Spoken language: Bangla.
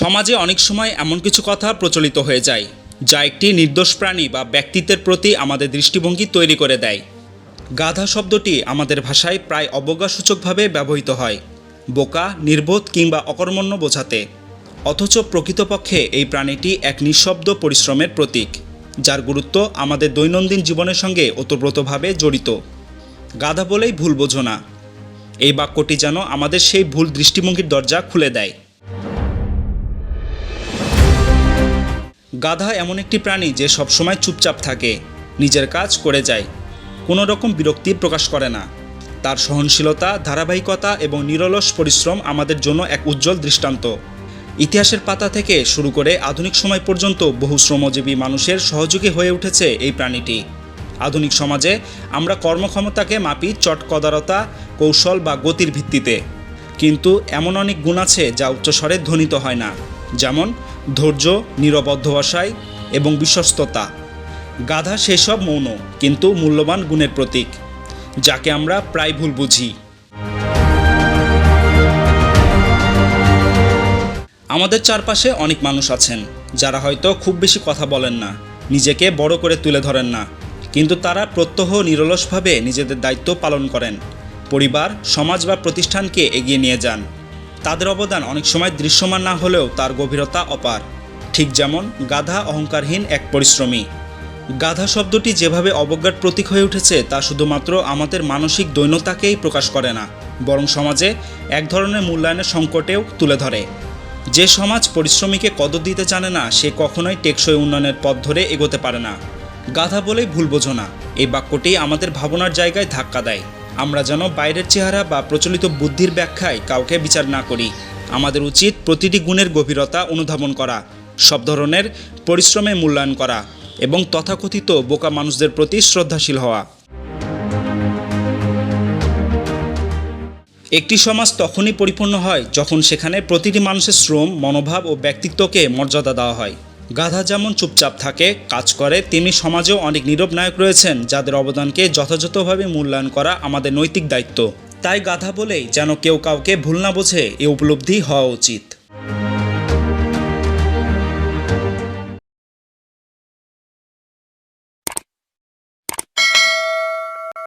সমাজে অনেক সময় এমন কিছু কথা প্রচলিত হয়ে যায়, যা একটি নির্দোষ প্রাণী বা ব্যক্তিত্বের প্রতি আমাদের দৃষ্টিভঙ্গি তৈরি করে দেয়। গাধা শব্দটি আমাদের ভাষায় প্রায় অবজ্ঞাসূচকভাবে ব্যবহৃত হয়, বোকা, নির্বোধ কিংবা অকর্মণ্য বোঝাতে। অথচ প্রকৃতপক্ষে এই প্রাণীটি এক নিঃশব্দ পরিশ্রমের প্রতীক, যার গুরুত্ব আমাদের দৈনন্দিন জীবনের সঙ্গে ওতপ্রোতভাবে জড়িত। গাধা বলেই ভুল বোঝো না। এই বাক্যটি যেন আমাদের সেই ভুল দৃষ্টিভঙ্গির দরজা খুলে দেয়। গাধা এমন একটি প্রাণী যে সবসময় চুপচাপ থাকে, নিজের কাজ করে যায় কোনো রকম বিরক্তি প্রকাশ করে না। তার সহনশীলতা, ধারাবাহিকতা এবং নিরলস পরিশ্রম আমাদের জন্য এক উজ্জ্বল দৃষ্টান্ত। ইতিহাসের পাতা থেকে শুরু করে আধুনিক সময় পর্যন্ত বহু শ্রমজীবী মানুষের সহযোগী হয়ে উঠেছে এই প্রাণীটি। আধুনিক সমাজে আমরা কর্মক্ষমতাকে মাপি চটকদারতা কৌশল বা গতির ভিত্তিতে। কিন্তু এমন অনেক গুণ আছে যা উচ্চস্বরে ধ্বনিত হয় না। যেমন ধৈর্য নীরব অধ্যবসায় এবং বিশ্বস্ততা। গাধা সেসব মৌন, কিন্তু মূল্যবান গুণের প্রতীক, যাকে আমরা প্রায় ভুল বুঝি। আমাদের চারপাশে অনেক মানুষ আছেন, যারা হয়তো খুব বেশি কথা বলেন না, নিজেকে বড় করে তুলে ধরেন না, কিন্তু তারা প্রত্যহ নিরলসভাবে নিজেদের দায়িত্ব পালন করেন। পরিবার, সমাজ বা প্রতিষ্ঠানকে এগিয়ে নিয়ে যান। তাদের অবদান অনেক সময় দৃশ্যমান না হলেও তার গভীরতা অপার। ঠিক যেমন গাধা অহংকারহীন এক পরিশ্রমী। গাধা শব্দটি যেভাবে অবজ্ঞার প্রতীক হয়ে উঠেছে, তা শুধুমাত্র আমাদের মানসিক দৈন্যতাকেই প্রকাশ করে না, বরং সমাজে এক ধরনের মূল্যায়নের সংকটেও তুলে ধরে। যে সমাজ পরিশ্রমীকে কদর দিতে জানে না, সে কখনোই টেকসই উন্নয়নের পথ ধরে এগোতে পারে না। গাধা বলেই ভুল বোঝো না। এই বাক্যটি আমাদের ভাবনার জায়গায় ধাক্কা দেয়। আমরা যেন বাইরের চেহারা বা প্রচলিত বুদ্ধির ব্যাখ্যায় কাউকে বিচার না করি। আমাদের উচিত প্রতিটি গুণের গভীরতা অনুধাবন করা, সব ধরনের পরিশ্রমে মূল্যায়ন করা এবং তথাকথিত বোকা মানুষদের প্রতি শ্রদ্ধাশীল হওয়া। একটি সমাজ তখনই পরিপূর্ণ হয় যখন সেখানে প্রতিটি মানুষের শ্রম, মনোভাব ও ব্যক্তিত্বকে মর্যাদা দেওয়া হয়। গাধা যেমন চুপচাপ থাকে, কাজ করে, তেমনি সমাজেও অনেক নীরব নায়ক রয়েছেন, যাদের অবদানকে যথাযথভাবে মূল্যায়ন করা আমাদের নৈতিক দায়িত্ব। তাই গাধা বলেই যেন কেউ কাউকে ভুল না বোঝে, এ উপলব্ধি হওয়া উচিত।